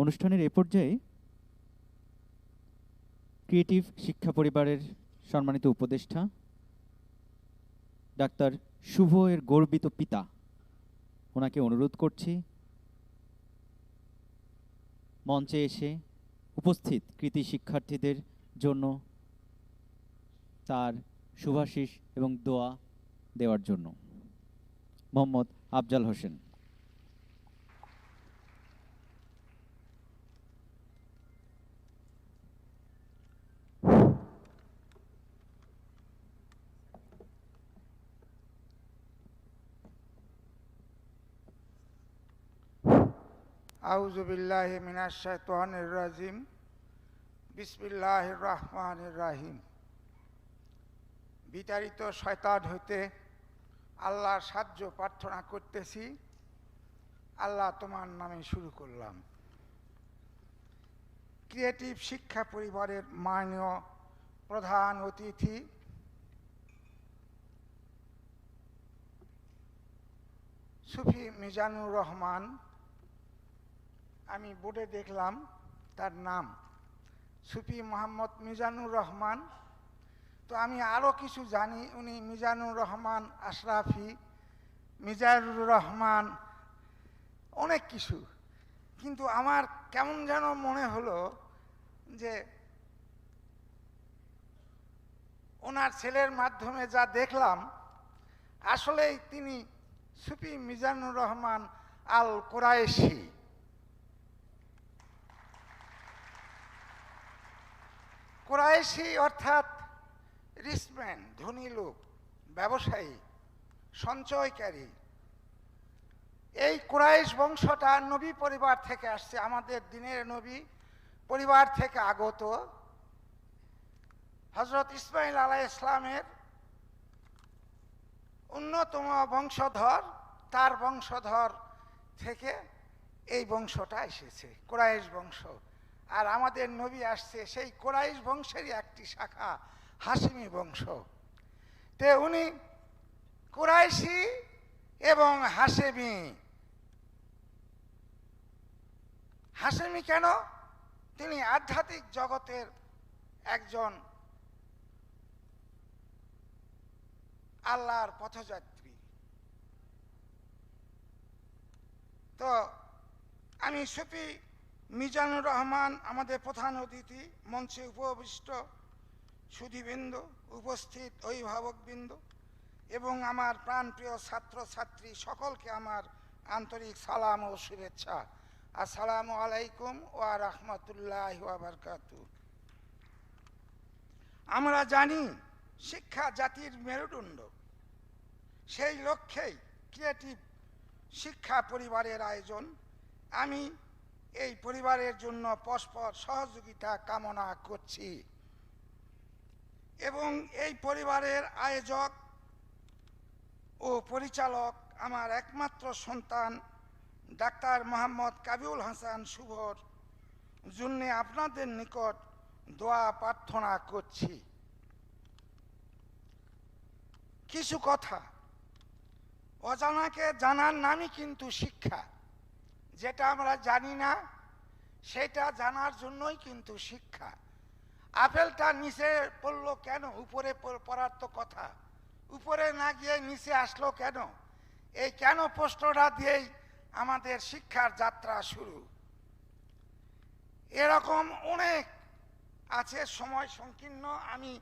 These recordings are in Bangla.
অনুষ্ঠানের এ পর্যায়ে ক্রিয়েটিভ শিক্ষা পরিবারের সম্মানিত উপদেষ্টা ডাক্তার শুভ এর গর্বিত পিতা ওনাকে অনুরোধ করছি মঞ্চে এসে উপস্থিত কৃতি শিক্ষার্থীদের জন্য তার শুভাশিস এবং দোয়া দেওয়ার জন্য। মোহাম্মদ আফজাল হোসেন। আউযু বিল্লাহি মিনাশ শাইতানির রাজিম। বিসমিল্লাহির রহমানির রাহিম। বিতাড়িত শয়তান হইতে আল্লাহর সাহায্য প্রার্থনা করতেছি। আল্লাহ তোমার নামে শুরু করলাম। ক্রিয়েটিভ শিক্ষা পরিবারের মাননীয় প্রধান অতিথি সুফি মিজানুর রহমান আমি বোর্ডে দেখলাম তার নাম। সুফি মোহাম্মদ মিজানুর রহমান। তো আমি আরও কিছু জানি। উনি মিজানুর রহমান, আশরাফি, মিজানুর রহমান, অনেক কিছু। কিন্তু আমার কেমন যেন মনে হলো যে ওনার ছেলের মাধ্যমে যা দেখলাম, আসলেই তিনি সুফি মিজানুর রহমান আল কোরায়েশি কোরাইশি অর্থাৎ রিসম্যান ধনী লোক, ব্যবসায়ী, সঞ্চয়কারী, এই কুরাইশ বংশটা নবী পরিবার থেকে আসছে, আমাদের দিনের নবী পরিবার থেকে আগত। হজরত ইসমাইল আলাহ ইসলামের অন্যতম বংশধর, তার বংশধর থেকে এই বংশটা এসেছে, কোরাইশ বংশ। আর আমাদের নবী আসছে সেই কোরাইশ বংশেরই একটি শাখা হাসিমি বংশ। তে উনি কোরাইশি এবং হাসেমি হাসেমি কেন? তিনি আধ্যাত্মিক জগতের একজন আল্লাহর পথযাত্রী। তো আমি সুফি মিজানুর রহমান আমাদের প্রধান অতিথি, মঞ্চে উপবিষ্ট সুধীবৃন্দ, উপস্থিত অভিভাবকবৃন্দ এবং আমার প্রাণপ্রিয় ছাত্রছাত্রী সকলকে আমার আন্তরিক সালাম ও শুভেচ্ছা। আসসালামু আলাইকুম ওয়া রাহমাতুল্লাহ আমরা জানি শিক্ষা জাতির মেরুদণ্ড। সেই লক্ষ্যেই ক্রিয়েটিভ শিক্ষা পরিবারের আয়োজন। আমি এই পরিবারের জন্য পরস্পর সহযোগিতা কামনা করছি। এবং এই পরিবারের আয়োজক ও পরিচালক আমার একমাত্র সন্তান, ডাক্তার মোহাম্মদ কাবিউল হাসান শুভর জন্য আপনাদের নিকট দোয়া প্রার্থনা করছি। কিছু কথা, অজানাকে জানার নামই কিন্তু শিক্ষা। যেটা আমরা জানি না, সেটা জানার জন্যই কিন্তু শিক্ষা। আপেলটা নিচে পড়ল কেন? উপরে পড়ার তো কথা। উপরে না গিয়ে নিচে আসলো কেন? এই কেন প্রশ্নটা দিয়েই আমাদের শিক্ষার যাত্রা শুরু। এরকম অনেক আছে, সময় সংকীর্ণ। আমি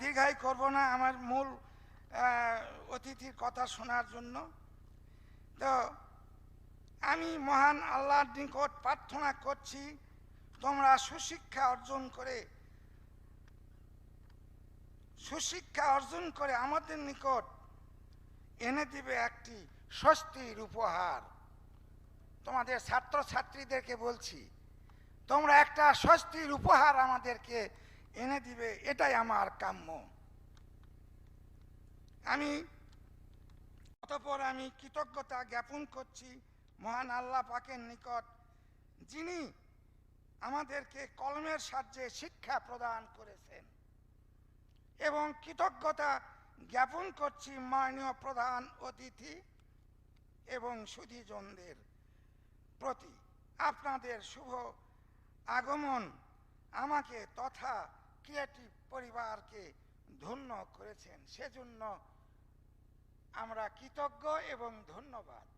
দীর্ঘায়ী করব না আমার মূল অতিথির কথা শোনার জন্য। তো আমি মহান আল্লাহর নিকট প্রার্থনা করছি, তোমরা সুশিক্ষা অর্জন করে, সুশিক্ষা অর্জন করে আমাদের নিকট এনে দিবে একটি স্বস্তির উপহার। তোমাদের ছাত্রছাত্রীদেরকে বলছি, তোমরা একটা স্বস্তির উপহার আমাদেরকে এনে দিবে, এটাই আমার কাম্য। আমি, অতপর আমি কৃতজ্ঞতা জ্ঞাপন করছি। মহান আল্লাহ পাকের নিকট, যিনি আমাদেরকে কলমের সাহায্যে শিক্ষা প্রদান করেছেন এবং কৃতজ্ঞতা জ্ঞাপন করছি মাননীয় প্রধান অতিথি এবং সুধীজনদের প্রতি। আপনাদের শুভ আগমন আমাকে তথা ক্রিয়েটিভ পরিবারকে ধন্য করেছেন। সেজন্য আমরা কৃতজ্ঞ এবং ধন্যবাদ।